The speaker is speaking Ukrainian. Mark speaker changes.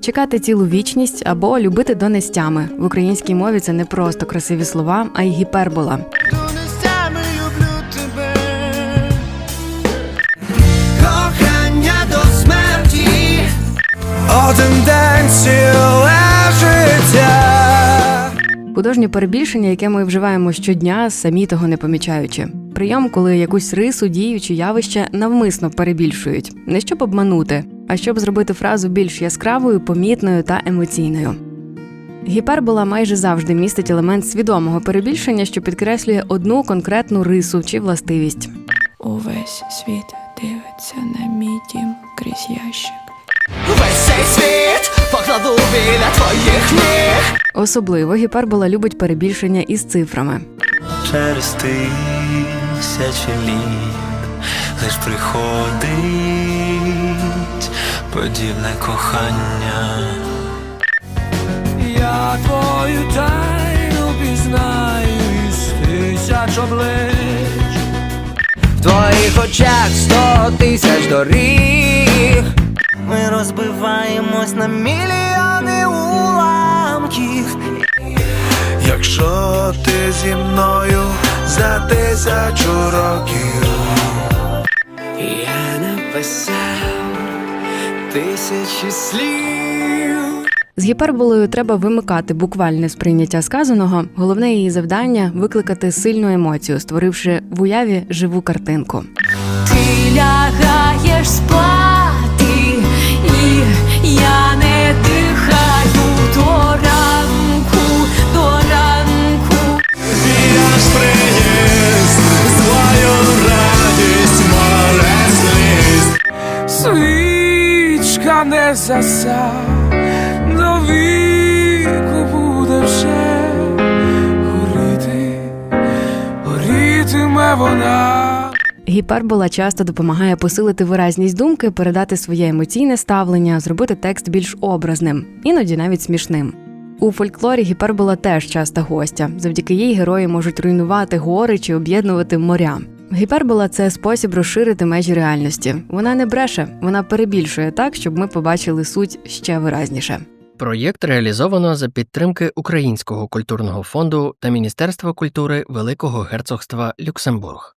Speaker 1: Чекати цілу вічність або любити до нестями. В українській мові це не просто красиві слова, а й гіпербола.
Speaker 2: Донестями люблю тебе. Кохання до смерті. Один день ціле життя.
Speaker 1: Художнє перебільшення, яке ми вживаємо щодня, самі того не помічаючи. Прийом, коли якусь рису, дію чи явище навмисно перебільшують, не щоб обманути, а щоб зробити фразу більш яскравою, помітною та емоційною. Гіпербола майже завжди містить елемент свідомого перебільшення, що підкреслює одну конкретну рису чи властивість.
Speaker 3: Увесь світ дивиться на мій дім крізь ящик.
Speaker 2: Весь цей світ покладу біля твоїх ніг.
Speaker 1: Особливо гіпербола любить перебільшення із цифрами.
Speaker 4: через тисячі літ лиш приходить подібне кохання.
Speaker 2: Я твою тайну пізнаю із тисяч облич. В твоїх очах сто тисяч доріг.
Speaker 4: Ми розбиваємось на мільйони уламків.
Speaker 5: Якщо ти зі мною за тисячу років,
Speaker 2: Я написав тисячі слів.
Speaker 1: З гіперболою треба вимикати буквальне сприйняття сказаного. Головне її завдання викликати сильну емоцію, створивши в уяві живу картинку.
Speaker 3: Ти лягаєш спати,
Speaker 2: Заса, до віку буде вже горіти, горітиме вона.
Speaker 1: Гіпербола часто допомагає посилити виразність думки, передати своє емоційне ставлення, зробити текст більш образним, іноді навіть смішним. У фольклорі гіпербола теж часта гостя. Завдяки їй герої можуть руйнувати гори чи об'єднувати моря. Гіпербола це спосіб розширити межі реальності. Вона не бреше, вона перебільшує так, щоб ми побачили суть ще виразніше.
Speaker 6: Проєкт реалізовано за підтримки Українського культурного фонду та Міністерства культури Великого Герцогства Люксембург.